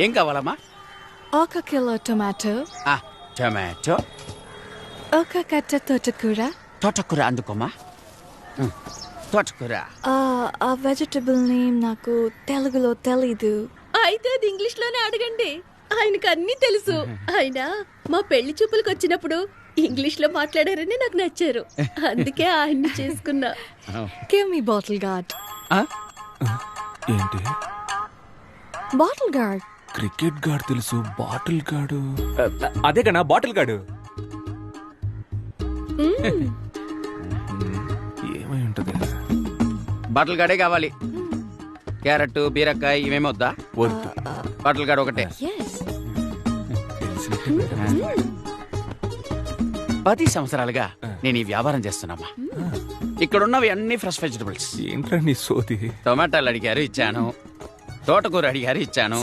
ఏం కావాలమ్మా? ఒక కిలో టొమాటో. ఆ, టమాటో. ఒక కట్ట తోటకూర. తోటకూర అందుకోమా తోటకూర. ఆ, ఆ వెజిటబుల్ నేమ్ నాకు తెలుగులో తెలీదు. అయితే అది ఇంగ్లీష్లోనే అడగండి. ఆయనకు అన్ని తెలుసు. ఆయన మా పెళ్ళి చూపులకు వచ్చినప్పుడు ఇంగ్లీష్లో మాట్లాడారని నాకు నచ్చారు. అందుకే ఆయన్ని చేసుకున్నా. గివ్ మీ బాటిల్ గార్డ్ ఆ, ఏంటి? Bottle gourd. క్రికెట్ గాడు తెలుసు బాటిల్ గాడు అదే కన్నా బాటిల్ గాడు ఏమై ఉంటది? బాటిల్ గాడే కావాలి. క్యారెట్ బీరకాయ ఇవేమి వద్దా? వద్దు. బాటిల్ గాడ్ ఒకటే. పది సంవత్సరాలుగా నేను ఈ వ్యాపారం చేస్తున్నామా ఇక్కడ ఉన్నవి అన్ని ఫ్రెష్ వెజిటబుల్స్. ఏంట్రా నీ సోది? టొమాటాలు అడిగారు ఇచ్చాను. తోటకూర అడిగారు ఇచ్చాను.